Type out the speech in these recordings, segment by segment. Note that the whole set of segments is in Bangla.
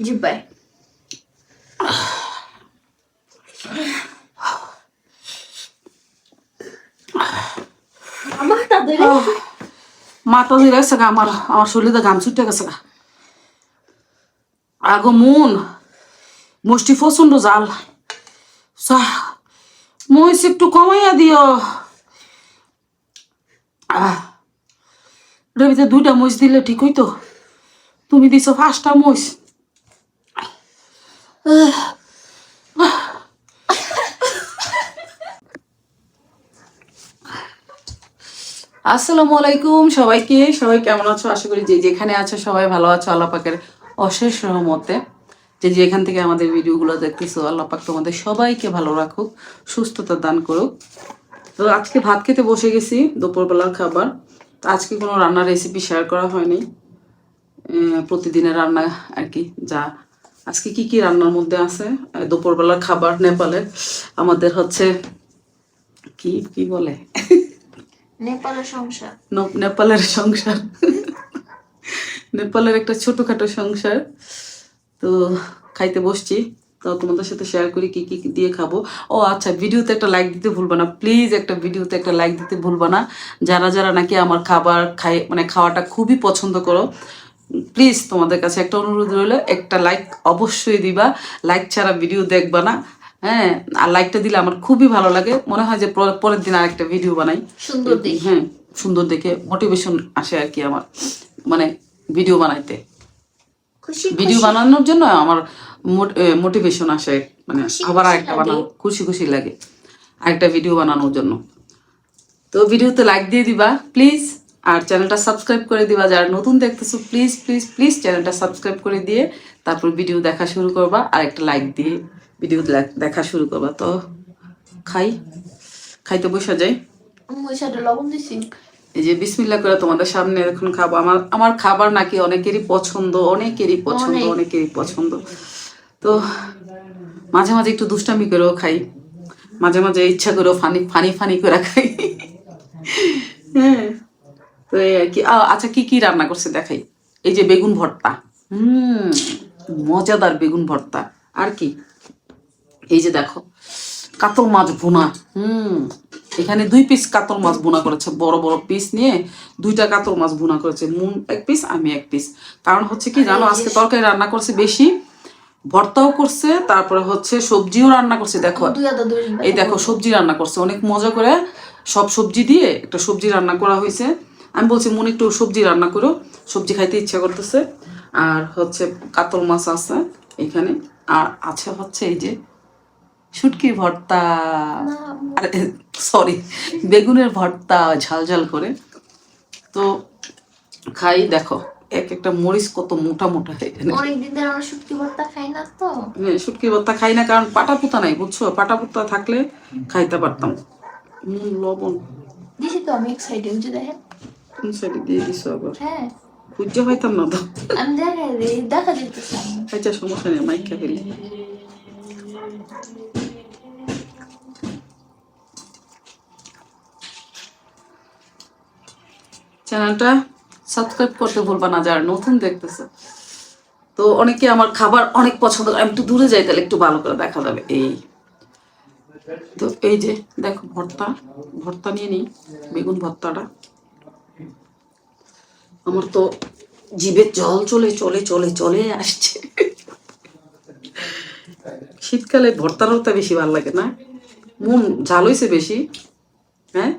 জিব্বায় মাথা ধরে গেছে গা আমার আমার শরীরে ঘাম ছুটে গেছে গা। আগো মন মুষ্টি প্রচণ্ড জাল। সা মহিষ একটু কমাইয়া দিও। ভিতরে দুইটা মহিষ দিলে ঠিক হইতো। তুমি দিছো পাঁচটা মহিষ। আসসালামু আলাইকুম সবাইকে। সবাই কেমন আছো? আশা করি যে যেখানে আছো সবাই ভালো আছো। আল্লাহ পাকের অশেষ রহমতে। যে যেখান থেকে আমাদের ভিডিওগুলো দেখতেছো, আল্লাহ পাক তোমাদের সবাইকে ভালো রাখুক, সুস্থতা দান করুক। তো আজকে ভাত খেতে বসে গেছি, দুপুরবেলার খাবার। আজকে কোনো রান্নার রেসিপি শেয়ার করা হয়নি। প্রতিদিনের রান্না আর কি, যা আজকে কি কি রান্নার মধ্যে আছে? দুপুরবেলার খাবার নেপালের আমাদের হচ্ছে কি কি বলে? নেপালের সংসার। নেপালের সংসার। নেপালের একটা ছোটখাটো সংসার। তো খাইতে বসছি। তো তোমাদের সাথে শেয়ার করি কি কি দিয়ে খাব। ও আচ্ছা ভিডিওতে একটা লাইক দিতে ভুলবা না। প্লিজ একটা ভিডিওতে একটা লাইক দিতে ভুলবা না। যারা যারা নাকি আমার খাবার খাই মানে খাওয়াটা খুবই পছন্দ করো প্লিজ তোমাদের কাছে একটা অনুরোধ রইল একটা লাইক অবশ্যই দিবা। লাইক ছাড়া ভিডিও দেখবা না। হ্যাঁ আর লাইকটা দিলে আমার খুবই ভালো লাগে। মনে হয় যে পর- পরের দিন আর একটা ভিডিও বানাই। সুন্দর দেখি। হ্যাঁ সুন্দর দেখে মোটিভেশন আসে আর কি আমার মানে ভিডিও বানাইতে। ভিডিও বানানোর জন্য আমার মোটিভেশন আসে মানে আবার আরেকটা বানানো খুশি খুশি লাগে। আরেকটা ভিডিও বানানোর জন্য। তো ভিডিওতে লাইক দিয়ে দিবা প্লিজ আর চ্যানেলটা সাবস্ক্রাইব করে দিবা। যারা নতুন দেখতেছো প্লিজ প্লিজ প্লিজ চ্যানেলটা সাবস্ক্রাইব করে দিয়ে তারপর ভিডিও দেখা শুরু করবা আর একটা লাইক দিয়ে ভিডিও দেখা শুরু করবা। তো খাই খাইতে বসে যাই। লবণ দিছি। এই যে বিসমিল্লা করে তোমাদের সামনে এখন খাব। আমার আমার খাবার নাকি অনেকেরই পছন্দ অনেকেরই পছন্দ অনেকেরই পছন্দ। তো মাঝে মাঝে একটু দুষ্টামি করেও খাই। মাঝে মাঝে ইচ্ছা করেও ফানি ফানি ফানি করে খাই। হ্যাঁ। তো কি আচ্ছা কি কি রান্না করছে দেখাই। এই যে বেগুন ভর্তা। হুম মজাদার বেগুন ভর্তা। আর কি? এই যে দেখো কাতল মাছ ভুনা। হুম এখানে দুই পিস কাতল মাছ ভুনা করেছে। বড় বড় পিস নিয়ে দুইটা কাতল মাছ ভুনা করেছে। মুন এক পিস আমি এক পিস কারণ হচ্ছে কি জানো আজকে তরকারি রান্না করছে বেশি ভর্তাও করছে তারপরে হচ্ছে সবজিও রান্না করছে। দেখো এই দেখো সবজি রান্না করছে। অনেক মজা করে সব সবজি দিয়ে একটা সবজি রান্না করা হয়েছে। আমি বলছি মনে একটু সবজি রান্না করো। সবজি খাইতে ইচ্ছা করতেছে। আর হচ্ছে কাতল মাছ আছে এখানে। আর আছে হচ্ছে এই যে শুটকি ভর্তা। আরে সরি বেগুনের ভর্তা ঝাল ঝাল করে। তো খাই দেখো এক একটা মরিচ কত মোটা মোটা এখানে। অনেকদিন ধরে আমরা শুটকি ভর্তা খাই না তো। হ্যাঁ, শুটকি ভর্তা খাই না কারণ পাটা পুতা নাই বুঝছ? পাটা পুতা থাকলে খাইতে পারতাম। লবণ। দিছি তো আমি দেখেন। সাইডে দিয়ে দিছো আবার হ্যাঁ খুঁজে পাইতাম না তো আমি দেখা দেখা যেতেছি আচ্ছা সমস্যা নেই মাইক খেলি চ্যানেলটা সাবস্ক্রাইব করতে ভুলবা না যারা নতুন দেখতেছে। তো অনেকে আমার খাবার অনেক পছন্দ করে আমি একটু দূরে যাই তাহলে একটু ভালো করে দেখা যাবে। এই। তো এই যে দেখো ভর্তা। ভর্তা নিয়ে নিই বেগুন ভর্তাটা। আমার তো জিভে জল চলে চলে চলে চলে আসছে। শীতকালে ভর্তা টর্তা বেশি ভালো লাগে না? মন ঝাল হয়েছে বেশি? হ্যাঁ?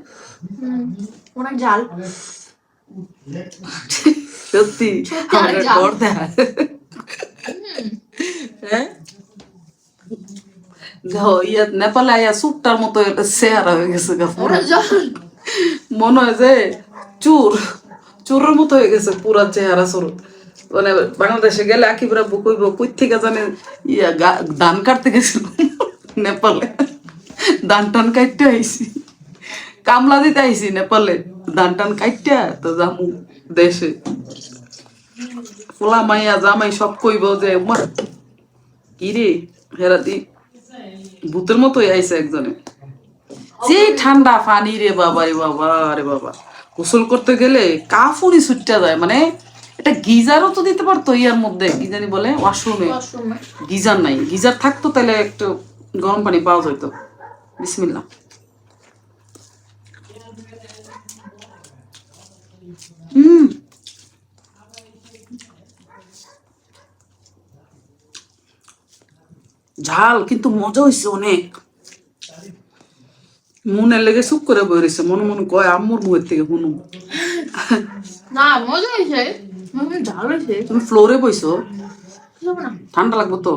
অনেক জাল সত্যি সত্যি আমার ভর্তা হ্যাঁ? ইয়া নেপালে আয়া সুটটার মতো চেহারা হয়ে গেছে মনে হয় যে চুর। চুরের মতো হয়ে গেছে পুরা চেহারা চুর। মানে বাংলাদেশে গেলে আকিবরা কইব কই থেকে জানে ইয়া ধান কাটতে গেছিল নেপালে। ধান টান কাটতে আইছি। কামলা দিতে আইছি নেপালে। ধান টান কাটতে তো যামু দেশে। পোলা মাইয়া, জামাই সব কইব যে মা কি রে? হেরাতি ভূতের মতোই আইছে একজনে। যে ঠান্ডা পানি রে বাবা রে বাবা রে বাবা। গোসল করতে গেলে কাফুনি ছুটটা যায় মানে একটা গিজারও তো দিতে পারতো ইয়ার মধ্যে কি বলে ওয়াশরুমে। ওয়াশরুমে। গিজার নাই গিজার থাকতো তাহলে একটু গরম পানি পাওয়া যেত। বিসমিল্লা হুম। ঝাল কিন্তু মজা হয়েছে অনেক। মনের লেগে চুপ করে বই রয়েছে মনে মনে কয় আম্মুর মুখের থেকে শুনুন না মজা হয়েছে তুমি ফ্লোরে বইছো? ঠান্ডা লাগবো তো।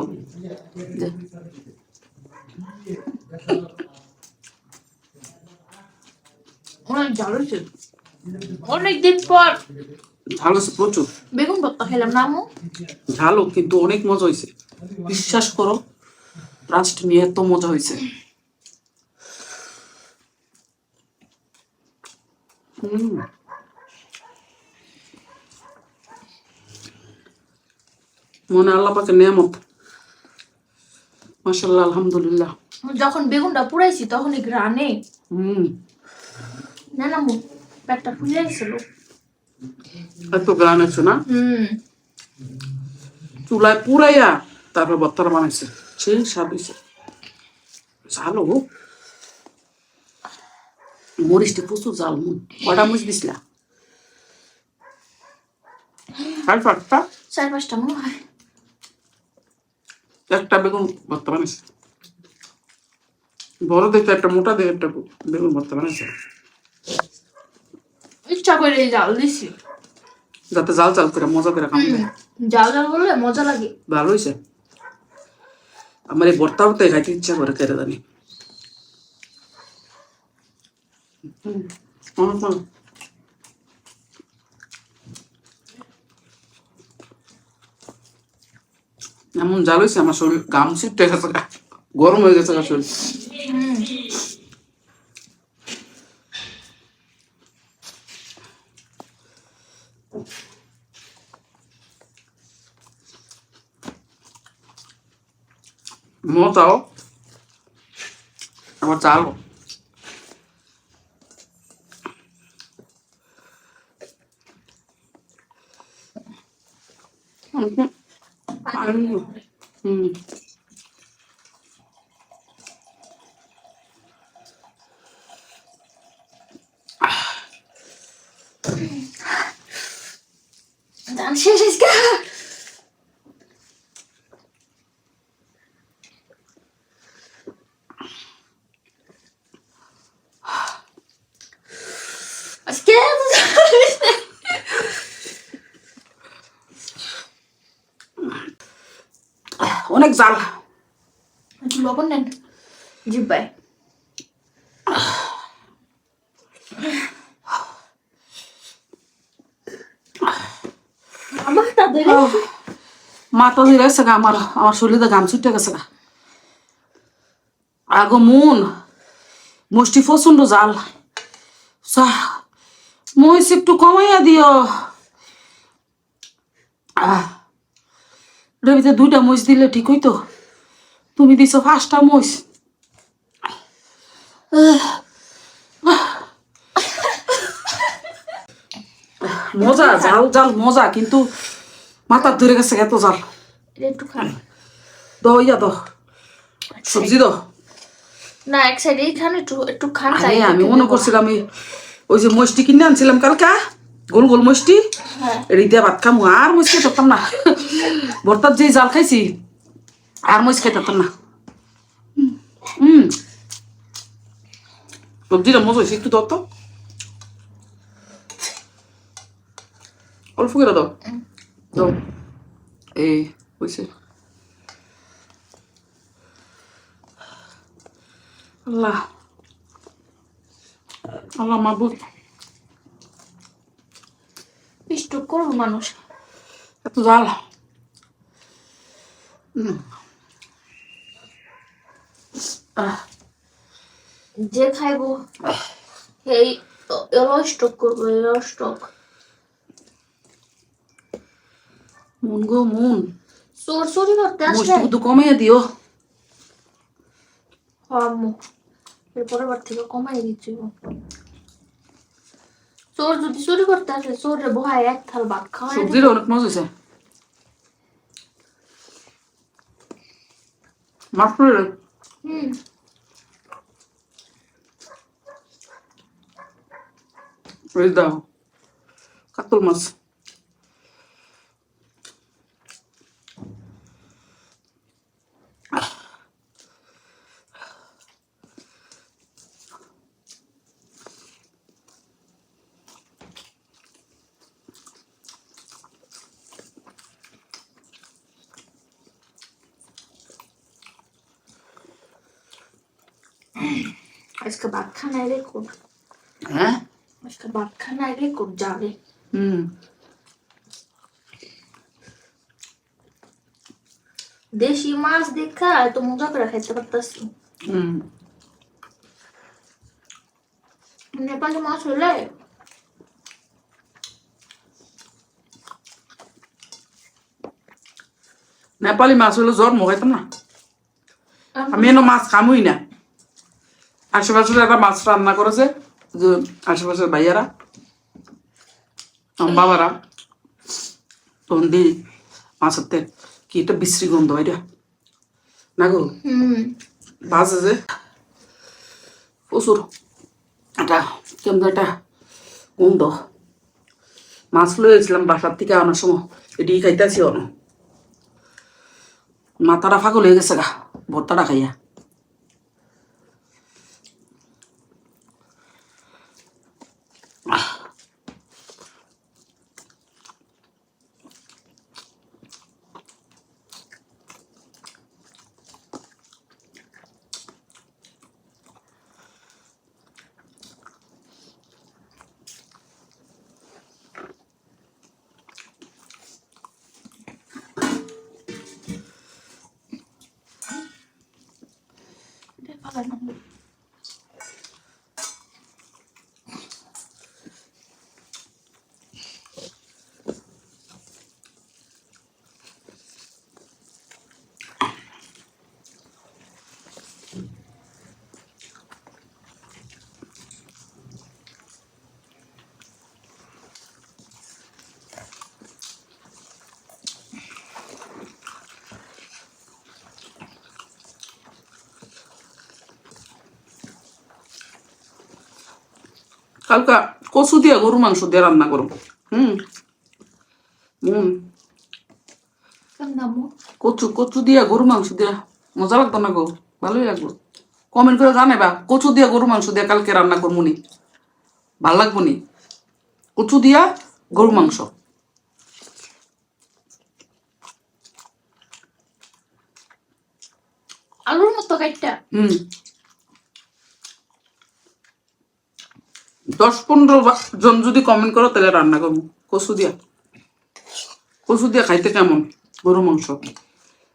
অনেক ঝাল হয়েছে অনেকদিন পর। ঝাল হয়েছে প্রচুর। বেগুন ভর্তা খেলাম না আম্মু? ঝালও কিন্তু অনেক মজা হয়েছে বিশ্বাস করো লাস্ট নিয়ে এত মজা হয়েছে হুম। মনে আল্লাহ পাকে নিয়ামত মাসাল্লাহ আলহামদুলিল্লাহ যখন বেগুনটা পুড়াইছি তখন এই গ্রানে হুম না না আম্মু পেটটা ফুলে গেছিল এত গান আছে না হুম চুলায় পুরাইয়া তারপর বত্তারা বানাইছে সেই স্বাদ হয়েছে ঝালো মরিচটি প্রচুর জাল মন কটা মরিচ দিছিলা আর পাঁচটা চার পাঁচটা মনে হয় একটা বেগুন ভর্তা বানাইছে বড় দেখতে একটা মোটা দেখে একটা বেগুন ভর্তা বানাইছে ইচ্ছা করে জাল দিছি যাতে জাল জাল করে মজা করে হুম, জাল জাল বললে মজা লাগে ভালো হয়েছে আমার এই ভর্তাওতে খাইতে ইচ্ছা করে কেটে জানি হুম, অনেক ভালো। এমন জাল হয়েছে, আমার শরীর গাম ছিটতে গেছে, গা। গরম হয়ে গেছে শরীর মজাও আবার জালও হুম জান শেষ আজকে আজকে অনেক জাল একটু লবণ নেন জিব্বাই আমার তাদের মাথা গা আমার আমার শরীরে গাম ছুটে গেছে গা। আগো মন, মুষ্টি জাল। মহিষ একটু কমাইয়া দিও ভিতরে দুইটা মহিষ দিলে ঠিক হইতো তুমি দিছো পাঁচটা মহিষ মজা, জাল জাল মজা, কিন্তু মাথার ধরে গেছে এত জাল। এটা একটু খান দো ইয়া দো সবজি দো না এক সাইডে খান একটু একটু খান আরে আমি মনে করছিলাম ওই যে মস্তি কিনে আনছিলাম কালকা গোল গোল মস্তি হ্যাঁ। এটি দিয়ে ভাত খামু আর মহিষ খাইতাম না। ভর্তার যে জাল খাইছি আর মহিষ খাইতাম না। হুম। সবজিটা মজা হয়েছে একটু দাও তো। অল্প করে দাও। দাও। এই হয়েছে আল্লাহ আল্লাহ মাবুদ স্টক করব মানুষ এত জাল যে খাইবো এই এলো স্টক করব এলো স্টক মন গো মন চোর চুরি করতে আসলে শুধু কমিয়ে দিও আম্মু এরপরের বার থেকে কমাই দিচ্ছি। চোর যদি চুরি করতে আসে চোরে বহায় এক থাল ভাত খাওয়াই সবজির অনেক মজা হয়েছে মাছ পড়ে হুম দাও কাতল মাছ খানায় রেকর্ড হ্যাঁ? আজকে ভাত খানায় রেকর্ড দেশি মাছ দেখা এত মজা করে খাইতে পারতাছি। নেপালি মাছ হলে নেপালি মাছ হলে জ্বর মগাইতাম না। আমি এনে মাছ খামই না। আশেপাশের একটা মাছ রান্না করেছে যে আশেপাশের ভাইয়ারা বাবারা তখন দিই মাছের তেল কি এটা বিশ্রী গন্ধ এটা না গো? বাজে যে। প্রচুর। এটা কেমন একটা গন্ধ। মাছ লয়েছিলাম বাসার থেকে আনার সময় এটি খাইতেছি অন মাথাটা ফাঁকল হয়ে গেছে গা ভর্তাটা খাইয়া। かな。কালকা কচু দিয়ে গরু মাংস দিয়ে রান্না করো। হুম। হুম। কচু কচু দিয়া গরু মাংস দিয়া মজা লাগতো না গো? ভালোই লাগল কমেন্ট করে জানাবা কচু দিয়া গরু মাংস দিয়া কালকে রান্না করব নি? ভালো লাগবো নি? কচু দিয়া গরু মাংস। আলুর মতো কাইটা হুম। দশ পনেরো জন যদি কমেন্ট করো তাহলে রান্না করব। কচু দিয়া। কচু দিয়া খাইতে কেমন? গরু মাংস।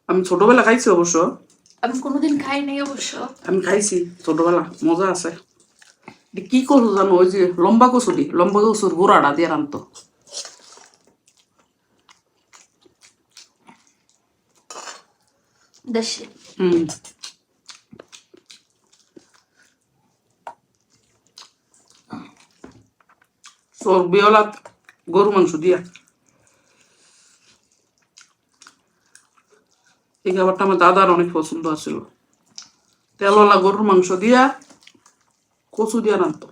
আমি ছোটবেলা খাইছি অবশ্য। আমি কোনোদিন খাই নাই অবশ্য। আমি খাইছি ছোটবেলা মজা আছে। কি কচু জানো? ওই যে লম্বা কচু দি লম্বা কচুর গোড়াটা দিয়ে রানতো দেশে। হুম। চর্বিওয়ালা গরু মাংস দিয়া। এই খাবারটা আমার দাদার অনেক পছন্দ আছিল। তেলওয়ালা গরুর মাংস দিয়া কচু দিয়া রানতো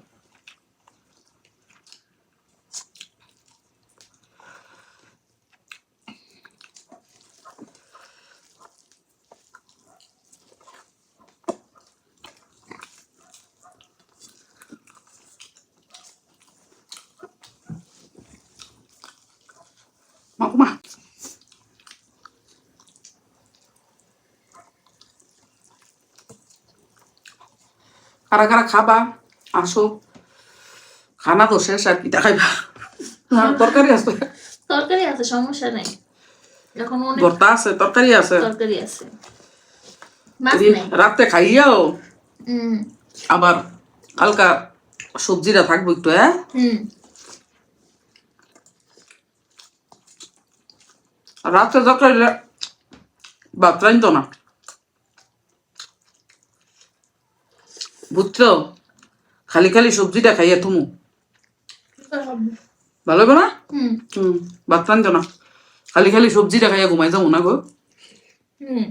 কারা কারা খাবা? আসো। খানা তো শেষ আর পিঠা খাইবা আর তরকারি আছে? তরকারি আছে সমস্যা নাই। এখন অনেক ভর্তা আছে তরকারি আছে। তরকারি রাতে খাইয়াও? আবার হালকা সবজিটা থাকব একটু হ্যাঁ? রাতে তরকারি ভাত রাইতো না। বুঝছ? খালি খালি সবজিটা খাইয়া তুমু ভালো হবে না হুম ভাত রান্ধো না। খালি খালি সবজিটা খাইয়া ঘুমাই যাব না গো। হুম।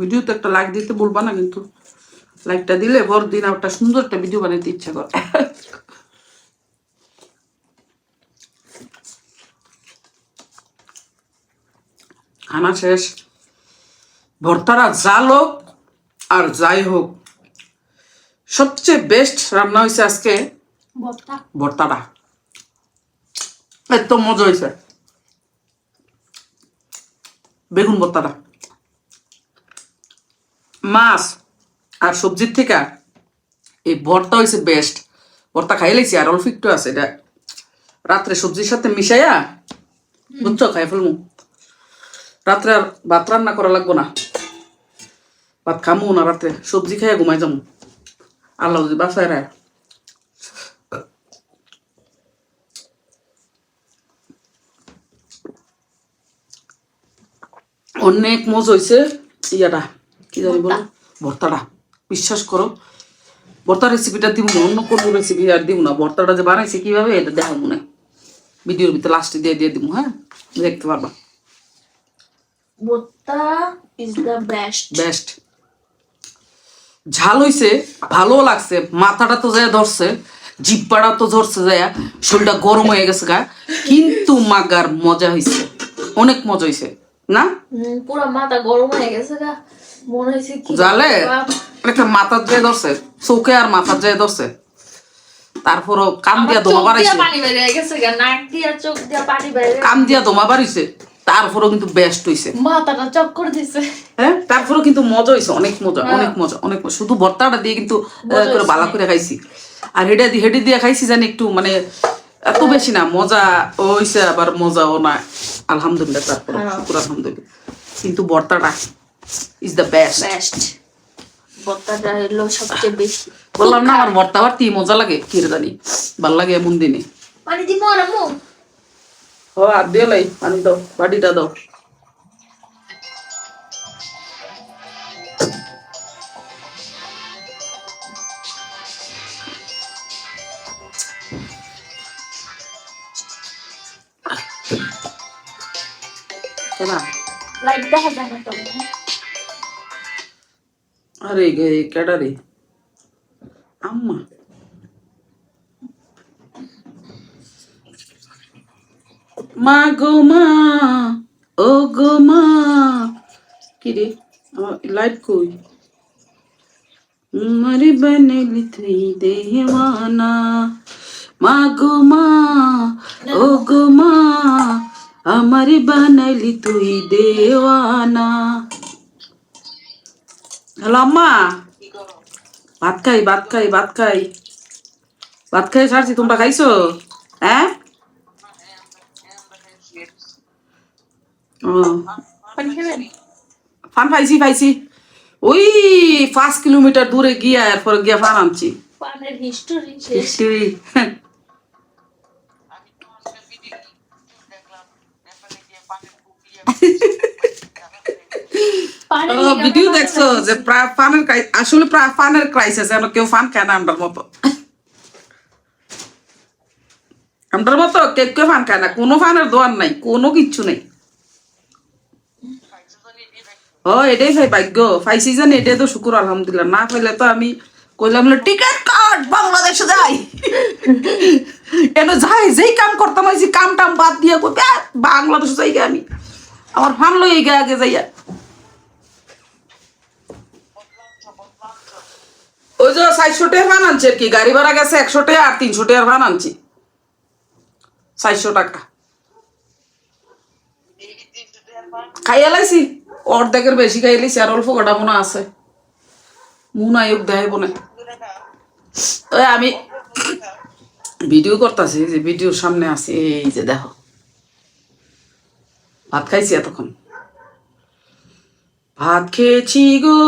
ভিডিওতে একটা লাইক দিতে বলবা না কিন্তু লাইকটা দিলে দিন একটা সুন্দর একটা ভিডিও বানাইতে ইচ্ছা করে। খানা শেষ। ভর্তারা জাল হোক আর যাই হোক। সবচেয়ে বেস্ট রান্না হয়েছে আজকে ভর্তাটা। এত মজা হয়েছে বেগুন ভর্তাটা। মাছ আর সবজির থেকে এই ভর্তা হয়েছে বেস্ট ভর্তা খাই লাইছি আর অল্প একটু আছে এটা রাত্রে সবজির সাথে মিশাইয়া বুঝছ খাই ফেলমু। রাত্রে আর ভাত রান্না করা লাগবো না। ভাত খামু না রাত্রে সবজি খাইয়া ঘুমাই যাব আল্লাহ যদি বাসায় রায়। অনেক মজা হয়েছে ইয়াটা। কি জানি বলো? ভর্তাটা। বিশ্বাস করো ভর্তার রেসিপিটা দিব না অন্য কোনো রেসিপি আর দিব না। ভর্তাটা যে বানাইছি কীভাবে এটা দেখা মনে ভিডিওর ভিতরে লাস্টে দিয়ে দিয়ে দিব হ্যাঁ? দেখতে পারবা। বত্তা ইজ দ্য বেস্ট বেস্ট ঝাল হইছে ভালো লাগছে মাথাটা তো যায় ধরছে জিব্বাটা তো ধরছে যায় শরীরটা গরম হয়ে গেছে গা। কিন্তু মাগার মজা হইছে অনেক মজা হইছে না? পুরো মাথা গরম হয়ে গেছে গা। মনে হয়েছে কি জালে? একটা মাথার যায় ধরছে চোখে আর মাথার যায় ধরছে তারপরও কান দিয়া দমা বাড়াইছে। কান দিয়া দমা বাড়াইছে তারপরও কিন্তু বেস্ট হইছে। মাথাটা চক্কর দিছে। হ্যাঁ তারপরেও কিন্তু মজা হয়েছে অনেক মজা অনেক মজা অনেক শুধু ভর্তাটা দিয়ে কিন্তু করে বালা করে খাইছি। আর হেডে দিয়ে হেডে দিয়ে খাইছি জানি একটু মানে এত বেশি না মজা হইছে আবার মজাও না। আলহামদুলিল্লাহ তারপরে শুকুর আলহামদুলিল্লাহ। কিন্তু ভর্তাটা ইজ দ্য বেস্ট বেস্ট বত্তাটা হলো সবচেয়ে বেশি। বললাম না আমার ভর্তা ভর্তি মজা লাগে? কি রে জানি। ভালো লাগে এমন দিনে। পানি দিব আর আম্মু ও আর দিয়ে লাই পানি দাও বাটিটা দাও। লাইট দেখা যায় না তো আরে গে কেডা রে আম্মা মা গো মা ও গো মা কি রে আমার লাইট কই মারে বনেলি তুই দেওয়ানা মা গো মা ও গো মা আমার বানাইলি তুই দেওয়ানা হ্যালো আম্মা ভাত খাই ভাত খাই ভাত খাই ভাত খাই ছাড়ছি তোমরা খাইছো হ্যাঁ ও ফান পাইছি পাইছি ওই পাঁচ কিলোমিটার দূরে গিয়া এরপরে গিয়া ফান আনছি পানের হিস্টোরি পানি ভিডিও দেখছ যে ফানের আসলে ফানের ক্রাইসিস এখন কেউ ফান খায় না আমরার মতো? আমরার মতো কেউ কেউ ফান খায় না। কোনো ফানের দোয়ার নাই কোনো কিচ্ছু নেই। ও এটাই ভাই ভাগ্য। জানি এটাই তো শুকুর আলহামদুলিল্লাহ। না পাইলে তো আমি কইলাম টিকিট কাট বাংলাদেশে যাই। কেন যাই? যেই কাম করতাম কাম টাম বাদ দিয়ে কই "ব্যাস, বাংলাদেশে যাই আমি। আমার ফান লই গে আগে যাইয়া ওই যে চারশো টাকার ভান আনছি আর কি, গাড়ি ভাড়া গেছে একশো টাকা আর তিনশো টাকার ভান আনছি। চারশো টাকা। খাইয়া লাইছি, অর্ধেকের বেশি খাই লাইছি, আর অল্প কটা মনে আছে। মনে আয়োগ দেয় বনে ওই আমি ভিডিও করতেছি যে ভিডিওর সামনে আছি, এই যে দেখো। ভাত খাইছি এতক্ষণ। ভাত খেয়েছি গো।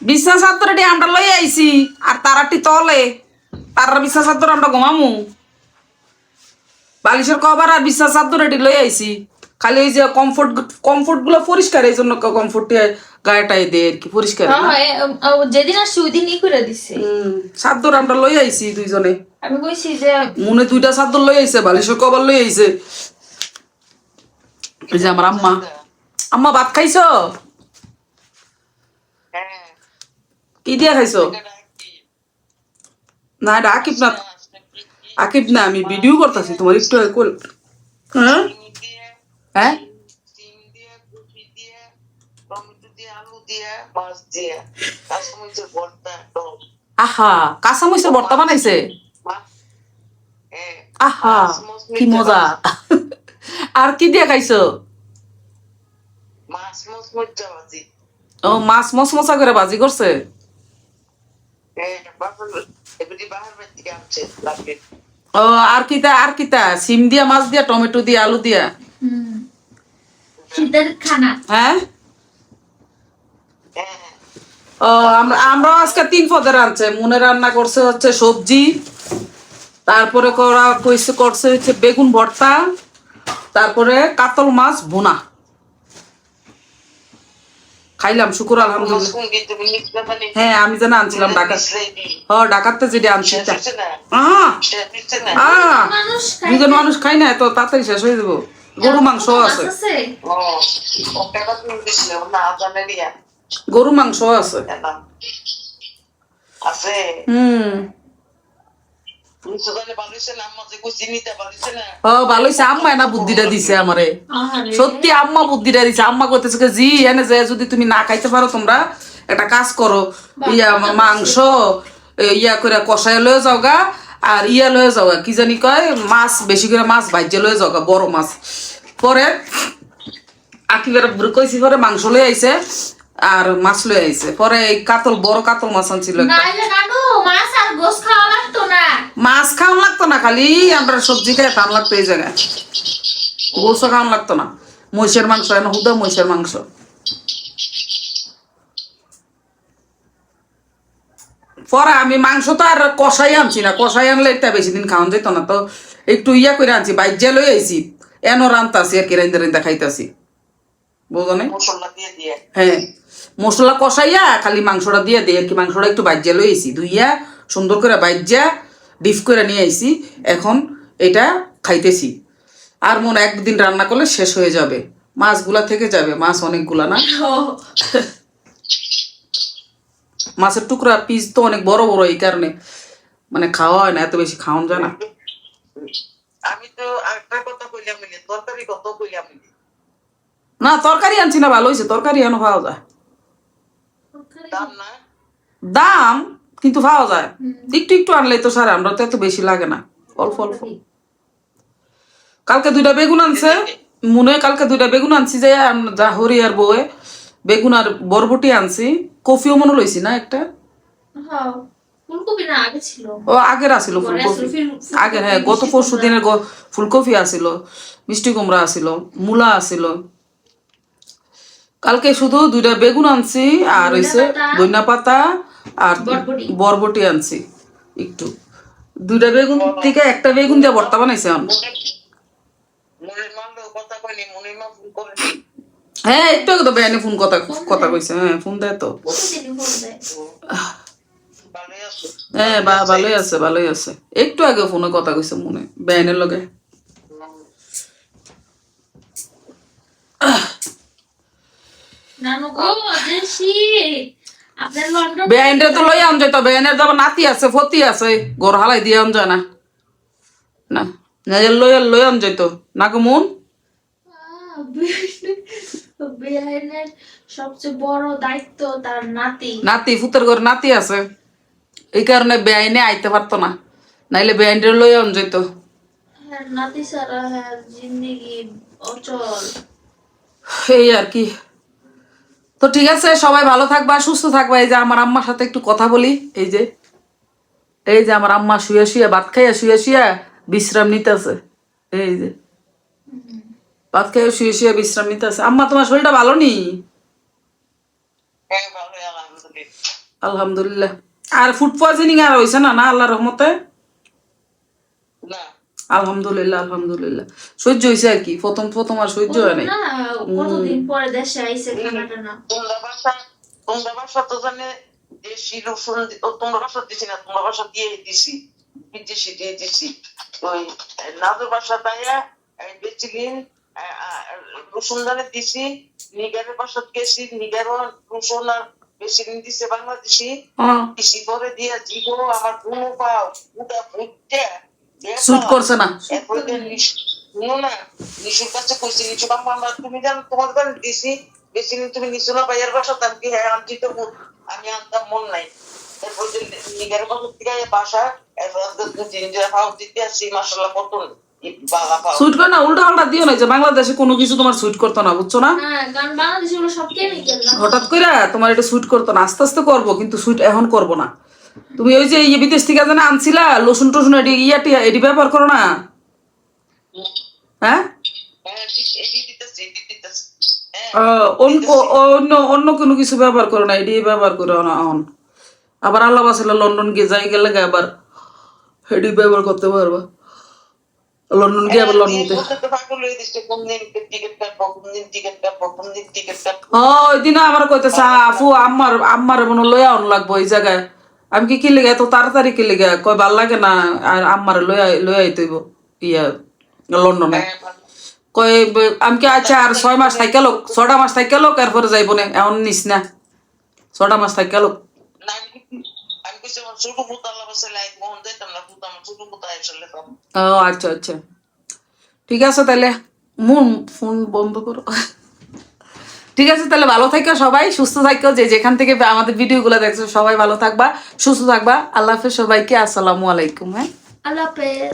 বিশ্বাস আমরা লই আইছি আর তারাটি তলে তারার বিশ্বাস চাদর আমরা ঘুমামু বালিশের কভার আর বিশ্বাস এটি লই আইছি খালি ওই যে কমফোর্ট কমফোর্টগুলো পরিষ্কার এই জন্য কমফোর্ট গায়েটাই দেয় আর কি পরিষ্কার? হ্যাঁ, যেদিন আসছি ওই দিন ই করে দিছে চাদর আমরা লই আইছি দুইজনে আমি কইছি যে মনে দুইটা চাদর লই আইছে বালিশের কভার লই আইছে এই যে আমার আম্মা আম্মা ভাত খাইছো কি দিয়ে খাইছো না এটা আকিব না আকিব না আমি ভিডিও করতেছি তোমার একটু হ্যাঁ? হ্যাঁ? আহা কাঁচা মরিচের ভর্তা বানাইছে মাছ আহা মাছ, মাছ, কি মজা। আর কি দিয়ে খাইছো? মাছ মাছ ও মাছ মশ মশা করে ভাজি করছে হ্যাঁ ও আর কিতা আর কিতা? সিম দিয়া মাছ দিয়া টমেটো দিয়া আলু দিয়া? শীতের খানা। হ্যাঁ হ্যাঁ। ও আমরা আমরাও আজকে তিন পদের আনছে। মনে রান্না করছে হচ্ছে সবজি। তারপরে করা কইছে করছে হচ্ছে বেগুন ভর্তা। তারপরে কাতল মাছ ভুনা। খাইলাম শুকুর আলহামদুলিল্লাহ। পারি হ্যাঁ আমি যেন আনছিলাম ঢাকা হ ঢাকাতে যেটা আনছি দুজন মানুষ খাই না। তো তাড়াতাড়ি শেষ হয়ে যাব। গরু মাংস আছে। গরু মাংস আছে। হুম। সত্যি আম্মা বুদ্ধিটা দিছে। আম্মা করতেছে কি, জি এনে যে যদি তুমি না খাইতে পারো তোমরা একটা কাজ করো। ইয়া মাংস ইয়া করে কষায় লয়ে যাও গা। আর ইয়া লয়ে যাও কি জানি কয় মাছ বেশি করে মাছ ভাজ্যে লয়ে যাও গা, বড় মাছ। পরে আকিবের কইছি পরে মাংস লয়ে আইছে। আর মাছ লয়ে আইছে। পরে এই কাতল বড় কাতল মাছ আনছিল মাছ আর গোস খাওয়া লাগতো না। মাছ খাওয়ান লাগতো না খালি আমরা সবজি খাই খাওয়ান লাগতো এই জায়গায়। গোসও খাওয়ান লাগতো না। মহিষের মাংস এখন হুদা মহিষের মাংস। পরে আমি মাংস তো আর কষাই আনছি না। কষাই আনলে এটা বেশি দিন খাওয়ান যেত না। তো একটু ইয়া করে আনছি বাইজা লই আইছি। এনো রান্তাছি আর কি রাইন্দা রাইন্দা খাইতাছি। বুঝো নাই? হ্যাঁ। মশলা কষাইয়া খালি মাংসটা দিয়ে দিই আর কি মাংসটা একটু বাজ্যা লই আইছি ধুইয়া সুন্দর করে বাজ্যা ডিপ করে নিয়ে আইছি এখন এটা খাইতেছি। আর মনে একদিন রান্না করলে শেষ হয়ে যাবে। মাছগুলা থেকে যাবে মাছ অনেকগুলা না? মাছের টুকরা পিস তো অনেক বড় বড় এই কারণে। মানে খাওয়া হয় না এত বেশি খাওয়ান যায় না। আমি তো একটা কথা কইলাম মিলে তরকারি কত কইলাম? না তরকারি আনছি না ভালো হয়েছে তরকারি এনে পাওয়া যায়। দাম কিন্তু পাওয়া যায়। একটু একটু আনলে তো সারা আমরা তো এত বেশি লাগে না। অল্প অল্প। কালকে দুইটা বেগুন আনছে। মনে হয় কালকে দুইটা বেগুন আনছি যে যা হরি আর বউয়ে বেগুন আর বরবটি আনছি। কফিও মনে লইছি না একটা। হ্যাঁ, ফুলকপি না আগে ছিল। ও আগের আসিল ফুলকপি আগের হ্যাঁ গত পরশু দিনের ফুলকপি আসিল মিষ্টি কুমড়া আসিল মূলা আসিল কালকে শুধু দুইটা বেগুন আনছি আর পাতা। ধনিয়া পাতা আর বরবটি। আনছি একটু দুইটা বেগুন থেকে একটা বেগুন দিয়ে ভর্তা বানাইছে এখন। হ্যাঁ একটু আগে তো বেআইনি ফোন কথা কথা কইছে হ্যাঁ ফোন দেয় তো হ্যাঁ ভালোই আছে ভালোই আছে একটু আগে ফোনে কথা কইছে মনে বেআইনের লগে তো লই তো বেআইনের তো নাতি আছে ফতি আছে ঘর হালাই দিয়ে আন না। না লই লই আন যায় তো। না সবচেয়ে বড় দায়িত্ব তার নাতি। নাতি ফুতের ঘর নাতি আছে। এই কারণে বেআইনে আইতে পারতো না। নাইলে বেআইনটা লই আন যেত হ্যাঁ নাতি সারা হ্যাঁ জিন্দিগি অচল। এই আর কি। তো ঠিক আছে সবাই ভালো থাকবা সুস্থ থাকবা। এই যে আমার আম্মার সাথে একটু কথা বলি। এই যে এই যে আমার আম্মা শুয়ে শুয়ে ভাত খাইয়া শুয়ে শুয়ে বিশ্রাম নিতেছে। এই যে ভাত খেয়ে শুয়ে শুয়ে বিশ্রাম নিতে আছে আম্মা তোমার শরীরটা ভালো নি? হ্যাঁ ভালো আলহামদুলিল্লাহ। আর ফুড পয়জনিং আর হয়েছে না না আল্লাহ রহমতে? আলহামদুলিল্লাহ আলহামদুলিল্লাহ। সহ্য হয়েছে আর কি প্রথম প্রথম আর সহ্য হয় নাই। কতদিন পরে দেশে না? তোমরা বাসা তোমরা বাসা তো জানে দেশি রসুন তোমরা বাসা দিছি না তোমরা বাসা দিয়ে দিছি বিদেশি দিয়ে দিছি। ওই নাজর বাসা দায়া বেচিলিন রসুন দানে দিছি নিগারের বাসা গেছি নিগারও রসুন আর বেচিলিন দিছে বাংলাদেশি। হ্যাঁ। দিছি করে দিয়া জীবো আমার কোনো পাও উটা ফুটতে শুট করছে না এরপরে দিয়ে নিশ- শুনো না, নিশুর কাছে কইছি, নিশু আম্মা, আম্মা, তুমি জানো তোমার কাছে দিছি, বেশি তুমি নিশু না ভাইয়ের বাসা, তার কি হ্যাঁ, আনছি তো আমি আনতাম মন নাই। এরপর যে নিগারের বাসা থেকে বাসা, এরপর আজকে দু তিন দিন পাও দিতে আসছি, মাশাআল্লাহ, কত ই বালা পাও। সুইট করে না উল্টা পাল্টা দিও না যে বাংলাদেশে কোনো কিছু তোমার সুইট করতো না বুঝছ না হ্যাঁ হঠাৎ করে তোমার এটা সুইট করতো না আস্তে আস্তে করব কিন্তু সুইট এখন করব না তুমি ওই যে ইয়ে বিদেশ থেকে যেন আনছিলা লসুন টসুন এটি ইয়াটি এটি ব্যবহার করো না? হ্যাঁ? অন- অন্য অন্য কোনো কিছু ব্যবহার করো না এটি ব্যবহার করো না আবার আল্লাহ বাসিলা লন্ডন গিয়ে যাই গেলে আবার এটি ব্যবহার করতে পারবা। লন্ডন গিয়ে আবার হয়ে কাটবো। ও ওই দিন আমার কইতেছে আফু আম্মার আম্মার মনে লইয়া আন লাগবো এই জায়গায়। আমি কি কি লেগে এত তাড়াতাড়ি কি লেগে কই ভালো লাগে না? আর আম্মার লইয়া লইয়া আইতেইব ইয়া লন্ডনে। হ্যাঁ, কই আমি কি আচ্ছা আর ছয় মাস থাইকে লোক? ছটা মাস থাইকে লোক এরপরে যাইব না? এমন নিস না। ছটা মাস থাইকে লোক। আমার আমার ও আচ্ছা আচ্ছা। ঠিক আছে তাহলে। মন ফোন বন্ধ করো। ঠিক আছে তাহলে ভালো থাকো সবাই সুস্থ থাকো যে যেখান থেকে আমাদের ভিডিওগুলো দেখছ সবাই ভালো থাকবা সুস্থ থাকবা। আল্লাহ হাফেজ সবাইকে আসসালামু আলাইকুম হ্যাঁ? আল্লাহ হাফেজ।